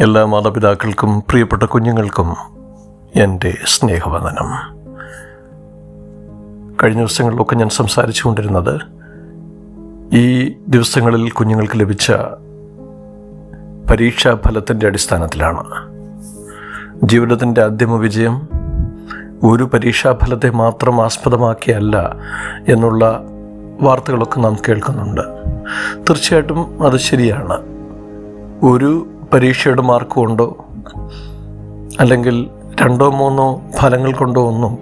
എല്ലാ മാതാപിതാക്കൾക്കും പ്രിയപ്പെട്ട കുഞ്ഞുങ്ങൾക്കും എന്റെ സ്നേഹവന്ദനം. കഴിഞ്ഞ ദിവസങ്ങളിലൊക്കെ ഞാൻ സംസാരിച്ചു കൊണ്ടിരുന്നത് ഈ ദിവസങ്ങളിൽ കുഞ്ഞുങ്ങൾക്ക് ലഭിച്ച പരീക്ഷാ ഫലത്തിന്റെ അടിസ്ഥാനത്തിലാണ്. ജീവിതത്തിന്റെ അന്തിമ വിജയം ഒരു പരീക്ഷാഫലത്തെ മാത്രം ആസ്പദമാക്കിയല്ല എന്നുള്ള വാർത്തകളൊക്കെ നാം കേൾക്കുന്നുണ്ട്. തീർച്ചയായിട്ടും അത് ശരിയാണ്. ഒരു പരീക്ഷയുടെ മാർക്ക് കൊണ്ടോ അല്ലെങ്കിൽ രണ്ടോ മൂന്നോ ഫലങ്ങൾ കൊണ്ടോ ഒന്നും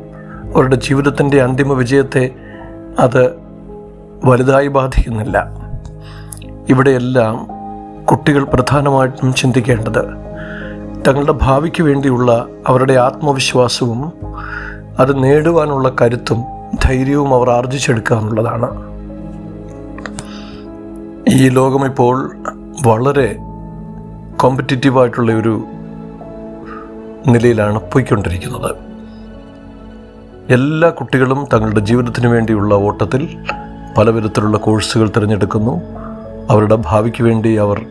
അവരുടെ ജീവിതത്തിന്റെ അന്തിമ വിജയത്തെ അത് വലുതായി ബാധിക്കുന്നില്ല. ഇവിടെയെല്ലാം കുട്ടികൾ പ്രധാനമായിട്ടും ചിന്തിക്കേണ്ടത് തങ്ങളുടെ ഭാവിക്ക് വേണ്ടിയുള്ള അവരുടെ ആത്മവിശ്വാസവും അത് നേടുവാനുള്ള കരുത്തും ധൈര്യവും അവർ ആർജിച്ചെടുക്കുക എന്നുള്ളതാണ് ഈ ലോകം ഇപ്പോൾ വളരെ കോമ്പറ്റിറ്റീവായിട്ടുള്ള ഒരു നിലയിലാണ് പോയിക്കൊണ്ടിരിക്കുന്നത്. എല്ലാ കുട്ടികളും തങ്ങളുടെ ജീവിതത്തിന് വേണ്ടിയുള്ള ഓട്ടത്തിൽ പല വിധത്തിലുള്ള കോഴ്സുകൾ തിരഞ്ഞെടുക്കുന്നു. അവരുടെ ഭാവിക്ക് വേണ്ടി അവർ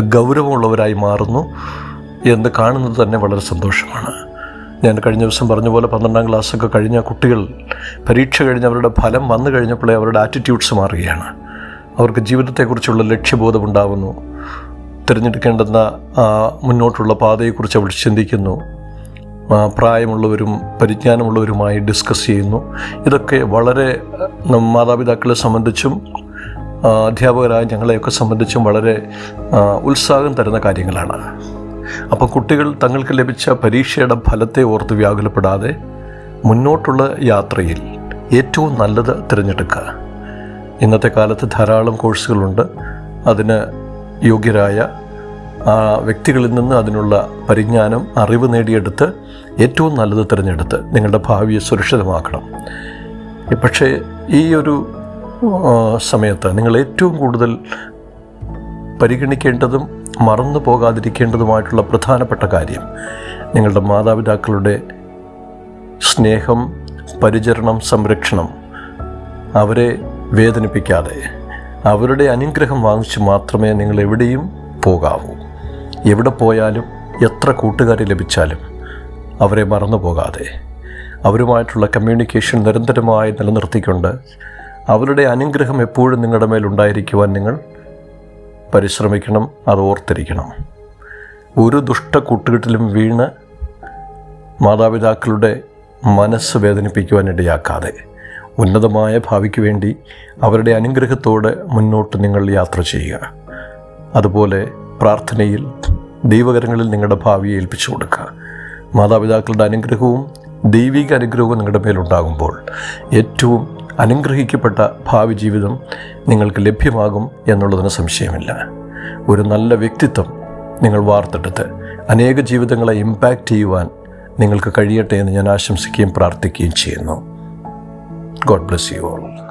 ഗൗരവമുള്ളവരായി മാറുന്നു. എന്ന് കാണുന്നത് തന്നെ വളരെ സന്തോഷമാണ്. ഞാൻ കഴിഞ്ഞ ദിവസം പറഞ്ഞ പോലെ പന്ത്രണ്ടാം ക്ലാസ്സൊക്കെ കഴിഞ്ഞ കുട്ടികൾ പരീക്ഷ കഴിഞ്ഞ് അവരുടെ ഫലം വന്നു കഴിഞ്ഞപ്പോഴേ അവരുടെ ആറ്റിറ്റ്യൂഡ്സ് മാറുകയാണ്. അവർക്ക് ജീവിതത്തെക്കുറിച്ചുള്ള ലക്ഷ്യബോധമുണ്ടാകുന്നു തിരഞ്ഞെടുക്കേണ്ടുന്ന മുന്നോട്ടുള്ള പാതയെക്കുറിച്ച് അവൾ ചിന്തിക്കുന്നു. പ്രായമുള്ളവരും പരിജ്ഞാനമുള്ളവരുമായി ഡിസ്കസ് ചെയ്യുന്നു. ഇതൊക്കെ വളരെ മാതാപിതാക്കളെ സംബന്ധിച്ചും അധ്യാപകരായ ഞങ്ങളെയൊക്കെ സംബന്ധിച്ചും വളരെ ഉത്സാഹം തരുന്ന കാര്യങ്ങളാണ്. അപ്പോൾ കുട്ടികൾ തങ്ങൾക്ക് ലഭിച്ച പരീക്ഷയുടെ ഫലത്തെ ഓർത്ത് വ്യാകുലപ്പെടാതെ മുന്നോട്ടുള്ള യാത്രയിൽ ഏറ്റവും നല്ലത് തിരഞ്ഞെടുക്കുക. ഇന്നത്തെ കാലത്ത് ധാരാളം കോഴ്സുകളുണ്ട്. അതിന് യോഗ്യരായ ആ വ്യക്തികളിൽ നിന്ന് അതിനുള്ള പരിജ്ഞാനം അറിവ് നേടിയെടുത്ത് ഏറ്റവും നല്ലത് തിരഞ്ഞെടുത്ത് നിങ്ങളുടെ ഭാവിയെ സുരക്ഷിതമാക്കണം. പക്ഷേ ഈ ഒരു സമയത്ത് നിങ്ങൾ ഏറ്റവും കൂടുതൽ പരിഗണിക്കേണ്ടതും മറന്നു പോകാതിരിക്കേണ്ടതുമായിട്ടുള്ള പ്രധാനപ്പെട്ട കാര്യം നിങ്ങളുടെ മാതാപിതാക്കളുടെ സ്നേഹം പരിചരണം സംരക്ഷണം അവരെ വേദനിപ്പിക്കാതെ അവരുടെ അനുഗ്രഹം വാങ്ങിച്ച് മാത്രമേ നിങ്ങൾ എവിടെയും പോകാവൂ. എവിടെ പോയാലും എത്ര കൂട്ടുകാരെ ലഭിച്ചാലും അവരെ മറന്നു പോകാതെ അവരുമായിട്ടുള്ള കമ്മ്യൂണിക്കേഷൻ നിരന്തരമായി നിലനിർത്തിക്കൊണ്ട് അവരുടെ അനുഗ്രഹം എപ്പോഴും നിങ്ങളുടെ മേലുണ്ടായിരിക്കുവാൻ നിങ്ങൾ പരിശ്രമിക്കണം അത് ഓർത്തിരിക്കണം. ഒരു ദുഷ്ട കൂട്ടുകെട്ടിലും വീണ് മാതാപിതാക്കളുടെ മനസ്സ് വേദനിപ്പിക്കുവാൻ ഇടയാക്കാതെ ഉന്നതമായ ഭാവിക്ക് വേണ്ടി അവരുടെ അനുഗ്രഹത്തോടെ മുന്നോട്ട് നിങ്ങൾ യാത്ര ചെയ്യുക. അതുപോലെ പ്രാർത്ഥനയിൽ ദൈവകരങ്ങളിൽ നിങ്ങളുടെ ഭാവിയെ ഏൽപ്പിച്ചു കൊടുക്കുക. മാതാപിതാക്കളുടെ അനുഗ്രഹവും ദൈവിക അനുഗ്രഹവും നിങ്ങളുടെ മേലുണ്ടാകുമ്പോൾ ഏറ്റവും അനുഗ്രഹിക്കപ്പെട്ട ഭാവി ജീവിതം നിങ്ങൾക്ക് ലഭ്യമാകും എന്നുള്ളതിന് സംശയമില്ല. ഒരു നല്ല വ്യക്തിത്വം നിങ്ങൾ വാർത്തെടുത്ത് അനേക ജീവിതങ്ങളെ ഇമ്പാക്റ്റ് ചെയ്യുവാൻ നിങ്ങൾക്ക് കഴിയട്ടെ എന്ന് ഞാൻ ആശംസിക്കുകയും പ്രാർത്ഥിക്കുകയും ചെയ്യുന്നു. God bless you all